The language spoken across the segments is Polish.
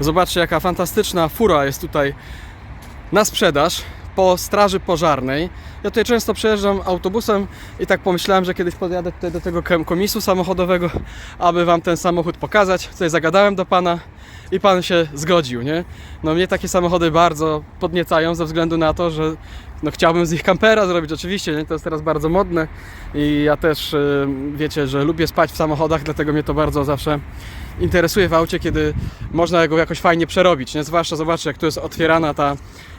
Zobaczcie, jaka fantastyczna fura jest tutaj na sprzedaż po straży pożarnej. Ja tutaj często przejeżdżam autobusem i tak pomyślałem, że kiedyś podjadę tutaj do tego komisu samochodowego, aby wam ten samochód pokazać. Tutaj zagadałem do pana i pan się zgodził, nie? No mnie takie samochody bardzo podniecają ze względu na to, że no chciałbym z nich kampera zrobić oczywiście, nie? To jest teraz bardzo modne i ja też y, wiecie, że lubię spać w samochodach, dlatego mnie to bardzo zawsze interesuje w aucie, kiedy można go jakoś fajnie przerobić, nie? Zwłaszcza zobaczcie, jak tu jest otwierana ta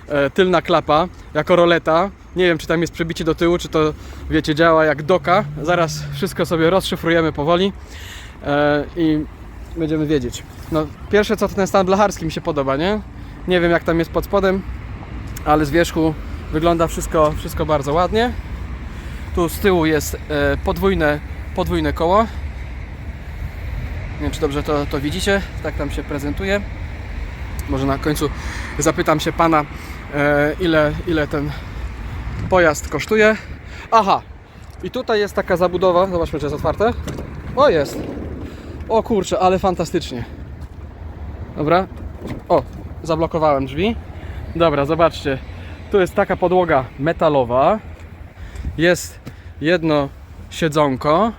e, tylna klapa jako roleta. Nie wiem, czy tam jest przebicie do tyłu, czy to, wiecie, działa jak doka. Zaraz wszystko sobie rozszyfrujemy powoli e, i będziemy wiedzieć. No, pierwsze co to ten stan blacharski mi się podoba, nie? Nie wiem, jak tam jest pod spodem, ale z wierzchu wygląda wszystko, wszystko bardzo ładnie. Tu z tyłu jest e, podwójne, podwójne koło. Nie wiem, czy dobrze to, to widzicie. Tak tam się prezentuje. Może na końcu zapytam się pana, e, ile, ile ten pojazd kosztuje. Aha, i tutaj jest taka zabudowa. Zobaczmy, czy jest otwarte. O, jest. O kurczę, ale fantastycznie. Dobra. O, zablokowałem drzwi. Dobra, zobaczcie. Tu jest taka podłoga metalowa. Jest jedno siedzonko.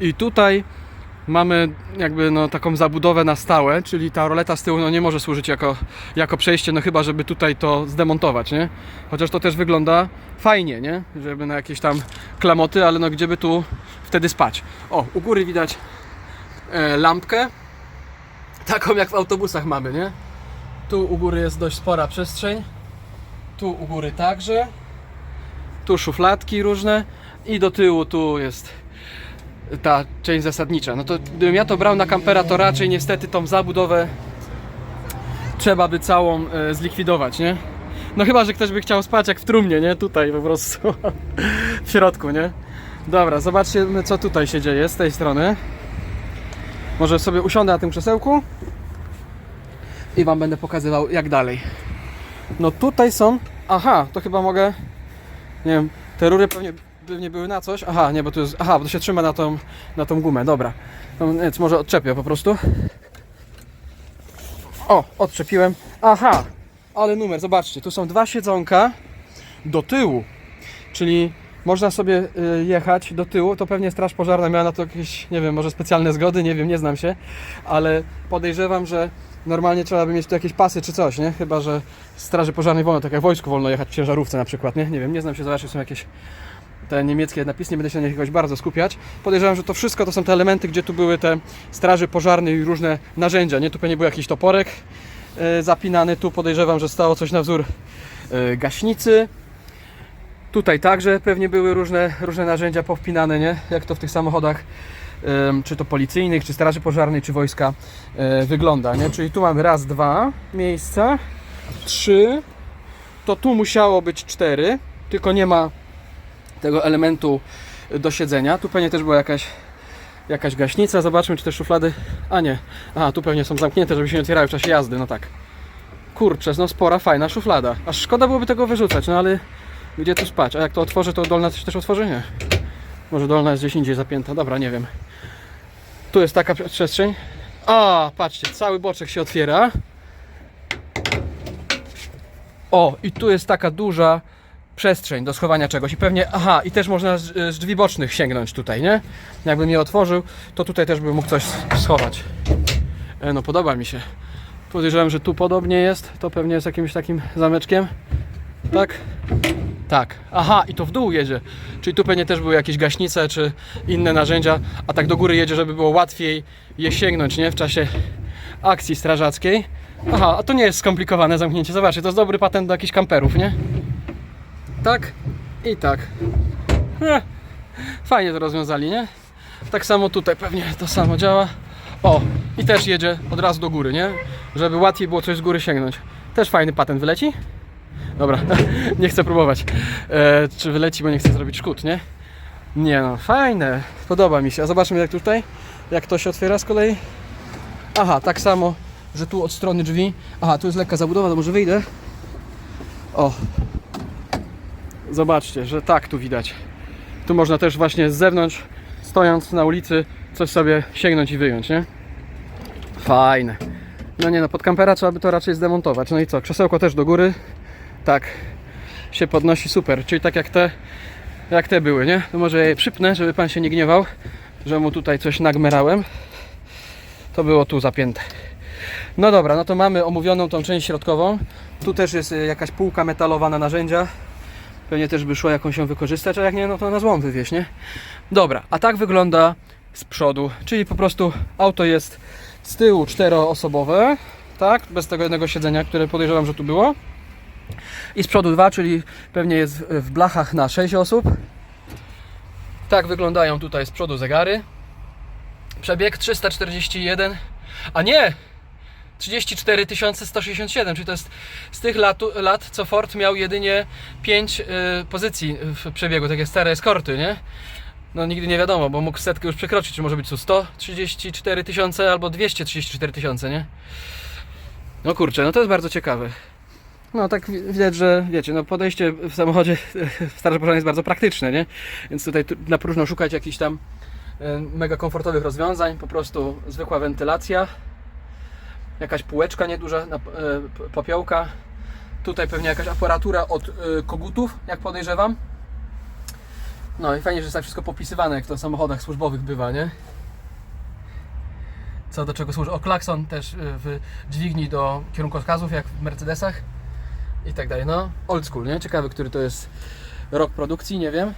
I tutaj mamy jakby no, taką zabudowę na stałe, czyli ta roleta z tyłu no, nie może służyć jako, jako przejście, no chyba żeby tutaj to zdemontować, nie? Chociaż to też wygląda fajnie, nie? Żeby na jakieś tam klamoty, ale no gdzie by tu wtedy spać. O, u góry widać e, lampkę, taką jak w autobusach mamy, nie? Tu u góry jest dość spora przestrzeń, tu u góry także, tu szufladki różne i do tyłu tu jest ta część zasadnicza. No to gdybym ja to brał na kampera, to raczej niestety tą zabudowę trzeba by całą e, zlikwidować, nie? No chyba, że ktoś by chciał spać jak w trumnie, nie? Tutaj po prostu w środku, nie? Dobra, zobaczcie co tutaj się dzieje z tej strony. Może sobie usiądę na tym krzesełku i Wam będę pokazywał jak dalej. No tutaj są... Aha, to chyba mogę... Nie wiem, te rury pewnie, pewnie były na coś. Aha, nie, bo tu jest... Aha, bo to się trzyma na tą, na tą gumę, dobra. No, więc może odczepię po prostu. O, odczepiłem. Aha, ale numer, zobaczcie, tu są dwa siedzonka do tyłu, czyli można sobie y, jechać do tyłu, to pewnie straż pożarna miała na to jakieś, nie wiem, może specjalne zgody, nie wiem, nie znam się, ale podejrzewam, że normalnie trzeba by mieć tu jakieś pasy czy coś, nie? Chyba, że straży pożarnej wolno, tak jak w wojsku wolno jechać w ciężarówce na przykład, nie? Nie wiem, nie znam się, zobaczcie, są jakieś te niemieckie napisy, nie będę się na nich jakoś bardzo skupiać. Podejrzewam, że to wszystko to są te elementy, gdzie tu były te straży pożarne i różne narzędzia, nie? Tu pewnie był jakiś toporek e, zapinany, tu podejrzewam, że stało coś na wzór e, gaśnicy. Tutaj także pewnie były różne, różne narzędzia powpinane, nie? Jak to w tych samochodach, czy to policyjnych, czy straży pożarnej, czy wojska e, wygląda, nie? Czyli tu mamy raz, dwa miejsca, trzy, to tu musiało być cztery, tylko nie ma tego elementu do siedzenia. Tu pewnie też była jakaś, jakaś gaśnica. Zobaczmy, czy te szuflady. A nie. Aha, tu pewnie są zamknięte, żeby się nie otwierały w czasie jazdy. No tak. Kurczę, no spora, fajna szuflada. Aż szkoda byłoby tego wyrzucać, no ale gdzie tu spać? A jak to otworzę, to dolna się też otworzy? Nie. Może dolna jest gdzieś indziej zapięta. Dobra, nie wiem. Tu jest taka przestrzeń. A, patrzcie, cały boczek się otwiera. O, i tu jest taka duża przestrzeń do schowania czegoś i pewnie, aha, i też można z, drzwi bocznych sięgnąć tutaj, nie? Jakbym je otworzył, to tutaj też bym mógł coś schować. E, no podoba mi się. Podejrzewam, że tu podobnie jest, to pewnie jest jakimś takim zameczkiem. Tak? Tak. Aha, i to w dół jedzie. Czyli tu pewnie też były jakieś gaśnice czy inne narzędzia, a tak do góry jedzie, żeby było łatwiej je sięgnąć, nie? W czasie akcji strażackiej. Aha, a to nie jest skomplikowane zamknięcie. Zobaczcie, to jest dobry patent do jakichś kamperów, nie? Tak i tak. Fajnie to rozwiązali, nie? Tak samo tutaj pewnie to samo działa. O, i też jedzie od razu do góry, nie? Żeby łatwiej było coś z góry sięgnąć. Też fajny patent wyleci? Dobra, nie chcę próbować. E, czy wyleci, bo nie chcę zrobić szkód, nie? Nie no, fajne. Podoba mi się. A zobaczmy jak tutaj, jak to się otwiera z kolei. Aha, tak samo, że tu od strony drzwi. Aha, tu jest lekka zabudowa, to może wyjdę. O, Zobaczcie, że tak tu widać. Tu można też właśnie z zewnątrz, stojąc na ulicy, coś sobie sięgnąć i wyjąć, nie? Fajne. No nie no, pod kampera trzeba by to raczej zdemontować. No i co, krzesełko też do góry. Tak, się podnosi super. Czyli tak jak te, jak te były, nie? To może je przypnę, żeby pan się nie gniewał, że mu tutaj coś nagmerałem. To było tu zapięte. No dobra, no to mamy omówioną tą część środkową. Tu też jest y, jakaś półka metalowa na narzędzia. Pewnie też by szło jakąś ją wykorzystać, a jak nie, no to na złom wywieźć, nie? Dobra, a tak wygląda z przodu, czyli po prostu auto jest z tyłu czteroosobowe, tak? Bez tego jednego siedzenia, które podejrzewam, że tu było. I z przodu dwa, czyli pewnie jest w blachach na 6 osób. Tak wyglądają tutaj z przodu zegary. Przebieg 341, a nie! 34 167, czyli to jest z tych lat, lat co Ford miał jedynie 5 y, pozycji w przebiegu, takie stare eskorty, nie? No nigdy nie wiadomo, bo mógł setkę już przekroczyć, czy może być tu 134 tysiące albo 234 tysiące, nie? No kurczę, no to jest bardzo ciekawe. No tak wi- widać, że wiecie, no podejście w samochodzie w Straży Pożarnej jest bardzo praktyczne, nie? Więc tutaj tu- na próżno szukać jakichś tam e, mega komfortowych rozwiązań, po prostu zwykła wentylacja, jakaś półeczka nieduża, e, popiołka, tutaj pewnie jakaś aparatura od e, kogutów, jak podejrzewam. No i fajnie, że jest tak wszystko popisywane, jak to w samochodach służbowych bywa, nie? Co do czego służy? O, klakson też w dźwigni do kierunkowskazów, jak w Mercedesach i tak dalej. No, old school, nie? Ciekawy, który to jest rok produkcji, nie wiem.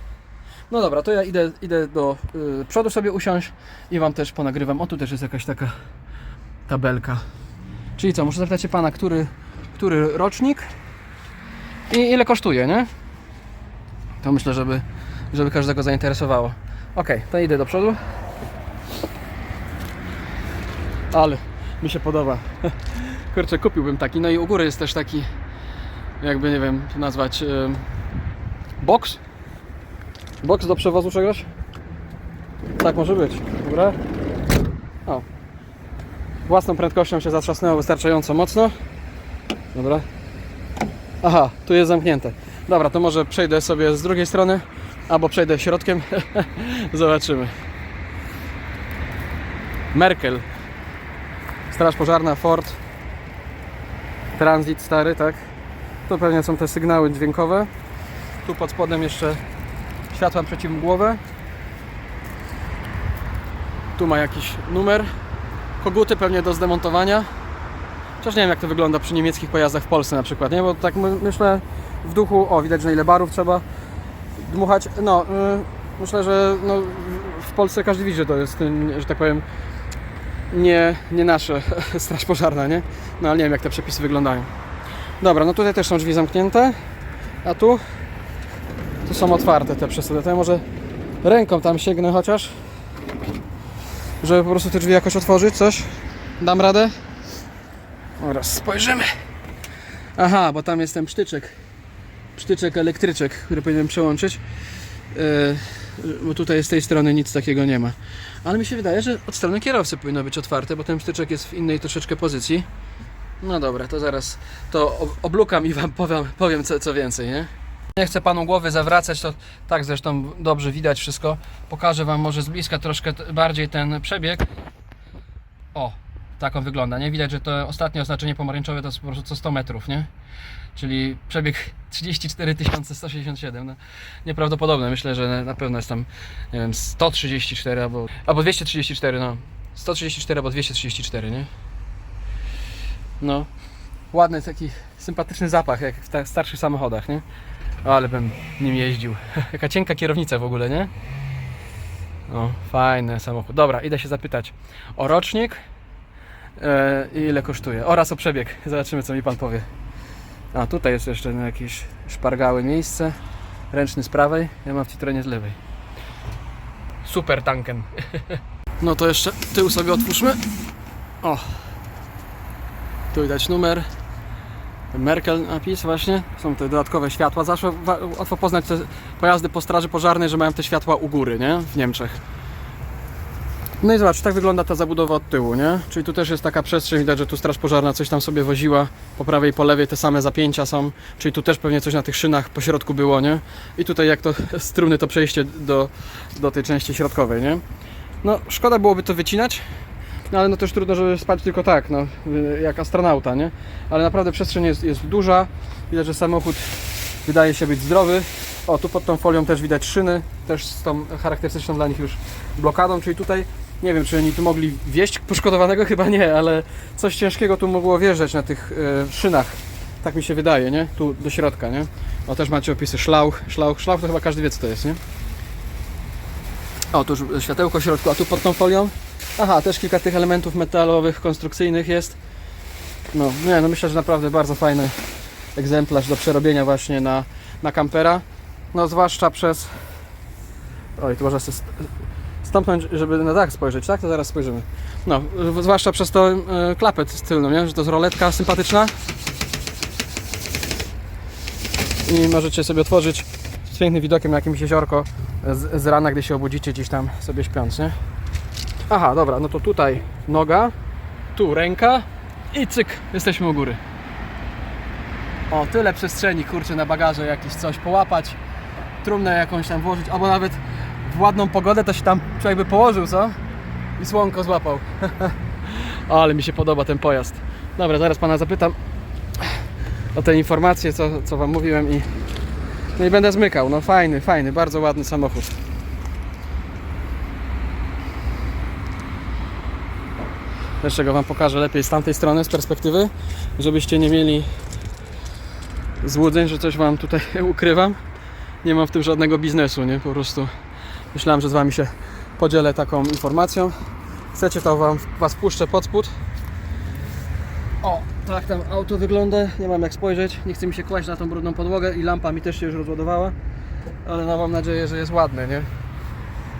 No dobra, to ja idę, idę do y, przodu sobie usiąść i Wam też ponagrywam. O, tu też jest jakaś taka tabelka. Czyli co, muszę zapytać się Pana, który, który rocznik i ile kosztuje, nie? To myślę, żeby, żeby każdego zainteresowało. Ok, to idę do przodu. Ale mi się podoba. Kurczę, kupiłbym taki. No i u góry jest też taki, jakby nie wiem, nazwać em, box. Box do przewozu czegoś. Tak może być. Dobra. O. Własną prędkością się zatrzasnęło wystarczająco mocno. Dobra. Aha, tu jest zamknięte. Dobra, to może przejdę sobie z drugiej strony, albo przejdę środkiem. Zobaczymy. Merkel. Straż pożarna, Ford. Transit stary, tak? To pewnie są te sygnały dźwiękowe. Tu pod spodem jeszcze światła przeciwmgłowe. Tu ma jakiś numer. Koguty pewnie do zdemontowania. Chociaż nie wiem jak to wygląda przy niemieckich pojazdach w Polsce na przykład, nie? Bo tak my, myślę w duchu, o widać, że ile barów trzeba dmuchać. No, y, myślę, że no, w Polsce każdy widzi, że to jest, y, że tak powiem, nie, nie nasze straż pożarna, nie? No ale nie wiem jak te przepisy wyglądają. Dobra, no tutaj też są drzwi zamknięte, a tu tu są otwarte te przesady. To ja może ręką tam sięgnę chociaż, żeby po prostu te drzwi jakoś otworzyć, coś. Dam radę? Oraz spojrzymy. Aha, bo tam jest ten psztyczek. Psztyczek elektryczek, który powinienem przełączyć. Yy, bo tutaj z tej strony nic takiego nie ma. Ale mi się wydaje, że od strony kierowcy powinno być otwarte, bo ten psztyczek jest w innej troszeczkę pozycji. No dobra, to zaraz to ob- oblukam i wam powiem, powiem co, co więcej, nie? Nie chcę panu głowy zawracać, to tak zresztą dobrze widać wszystko. Pokażę wam może z bliska troszkę bardziej ten przebieg. O, tak on wygląda, nie? Widać, że to ostatnie oznaczenie pomarańczowe to jest po prostu co 100 metrów, nie? Czyli przebieg 34 167. No, nieprawdopodobne. Myślę, że na pewno jest tam, nie wiem, 134 albo, albo 234, no. 134 albo 234, nie? No. Ładny taki sympatyczny zapach, jak w ta- starszych samochodach, nie? O, ale bym nim jeździł. Jaka cienka kierownica w ogóle, nie? O, fajny samochód. Dobra, idę się zapytać o rocznik e, i ile kosztuje oraz o przebieg. Zobaczymy, co mi pan powie. A, tutaj jest jeszcze no, jakieś szpargały miejsce. Ręczny z prawej, ja mam w z lewej. Super tanken. No to jeszcze tył sobie otwórzmy. O. Tu widać numer. Merkel napis właśnie. Są te dodatkowe światła. Zawsze łatwo poznać te pojazdy po straży pożarnej, że mają te światła u góry, nie? W Niemczech. No i zobacz, tak wygląda ta zabudowa od tyłu, nie? Czyli tu też jest taka przestrzeń, widać, że tu straż pożarna coś tam sobie woziła. Po prawej i po lewej te same zapięcia są. Czyli tu też pewnie coś na tych szynach po środku było, nie? I tutaj jak to strumny to przejście do, do tej części środkowej, nie? No, szkoda byłoby to wycinać, No ale no też trudno, żeby spać tylko tak, no, y, jak astronauta, nie? Ale naprawdę przestrzeń jest, jest duża. Widać, że samochód wydaje się być zdrowy. O, tu pod tą folią też widać szyny, też z tą charakterystyczną dla nich już blokadą, czyli tutaj nie wiem, czy oni tu mogli wieść poszkodowanego, chyba nie, ale coś ciężkiego tu mogło wjeżdżać na tych e, szynach. Tak mi się wydaje, nie? Tu do środka, nie? O, też macie opisy szlauch. Szlauch, szlauch to chyba każdy wie, co to jest, nie? O, tu już światełko w środku, a tu pod tą folią? Aha, też kilka tych elementów metalowych, konstrukcyjnych jest. No, nie, no myślę, że naprawdę bardzo fajny egzemplarz do przerobienia właśnie na, na kampera. No, zwłaszcza przez... Oj, tu można sobie st- stąpnąć, żeby na dach spojrzeć, tak? To zaraz spojrzymy. No, zwłaszcza przez to e, klapę tylną, nie? Że to jest roletka sympatyczna. I możecie sobie otworzyć z pięknym widokiem na jakimś jeziorko z, z rana, gdy się obudzicie gdzieś tam sobie śpiąc, nie? Aha, dobra, no to tutaj noga, tu ręka i cyk, jesteśmy u góry. O, tyle przestrzeni, kurczę, na bagaże jakieś coś połapać, trumnę jakąś tam włożyć, albo nawet w ładną pogodę to się tam człowiek by położył, co? I słonko złapał. Ale mi się podoba ten pojazd. Dobra, zaraz pana zapytam o te informacje, co, co wam mówiłem i no i będę zmykał. No fajny, fajny, bardzo ładny samochód. Jeszcze wam pokażę lepiej z tamtej strony, z perspektywy, żebyście nie mieli złudzeń, że coś wam tutaj ukrywam. Nie mam w tym żadnego biznesu, nie? Po prostu myślałem, że z wami się podzielę taką informacją. Chcecie, to wam was puszczę pod spód. O, tak tam auto wygląda, nie mam jak spojrzeć, nie chce mi się kłaść na tą brudną podłogę i lampa mi też się już rozładowała, ale no mam nadzieję, że jest ładny, nie?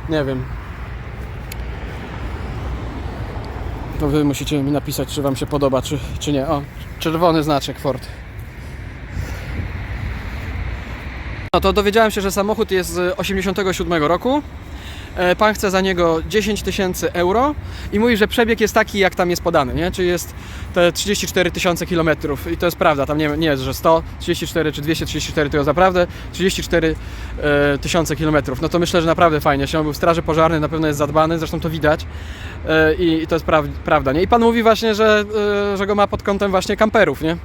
Nie wiem. To wy musicie mi napisać, czy wam się podoba, czy, czy nie. O, czerwony znaczek Ford. No to dowiedziałem się, że samochód jest z 87 roku. E, Pan chce za niego 10 tysięcy euro i mówi, że przebieg jest taki, jak tam jest podany, nie? Czyli jest te 34 tysiące kilometrów i to jest prawda, tam nie, nie jest, że 100, 34 czy 234 to jest naprawdę 34 e, tysiące kilometrów. No to myślę, że naprawdę fajnie. Się on był w straży pożarnej, na pewno jest zadbany, zresztą to widać e, i, i to jest praw, prawda, nie? I Pan mówi właśnie, że, że go ma pod kątem właśnie kamperów, nie?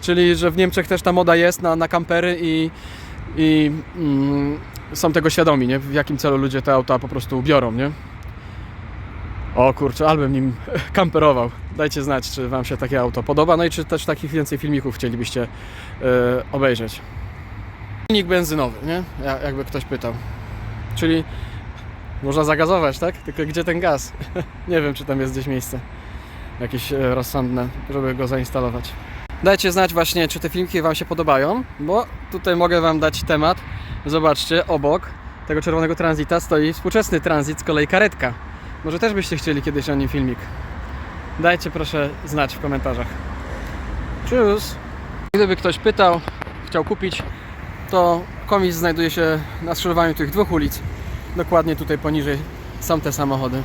Czyli, że w Niemczech też ta moda jest na, na kampery i, i mm, są tego świadomi, nie? W jakim celu ludzie te auta po prostu biorą, nie? O kurczę, albym nim kamperował. Dajcie znać, czy Wam się takie auto podoba, no i czy też takich więcej filmików chcielibyście e, obejrzeć. Silnik benzynowy, nie? Ja, jakby ktoś pytał. Czyli można zagazować, tak? Tylko gdzie ten gaz? nie wiem, czy tam jest gdzieś miejsce jakieś e, rozsądne, żeby go zainstalować. Dajcie znać właśnie, czy te filmiki Wam się podobają, bo tutaj mogę Wam dać temat. Zobaczcie, obok tego czerwonego tranzyta stoi współczesny tranzyt, z kolei karetka. Może też byście chcieli kiedyś o nim filmik. Dajcie proszę znać w komentarzach. Tschüss! Gdyby ktoś pytał, chciał kupić, to komis znajduje się na skrzyżowaniu tych dwóch ulic. Dokładnie tutaj poniżej są te samochody.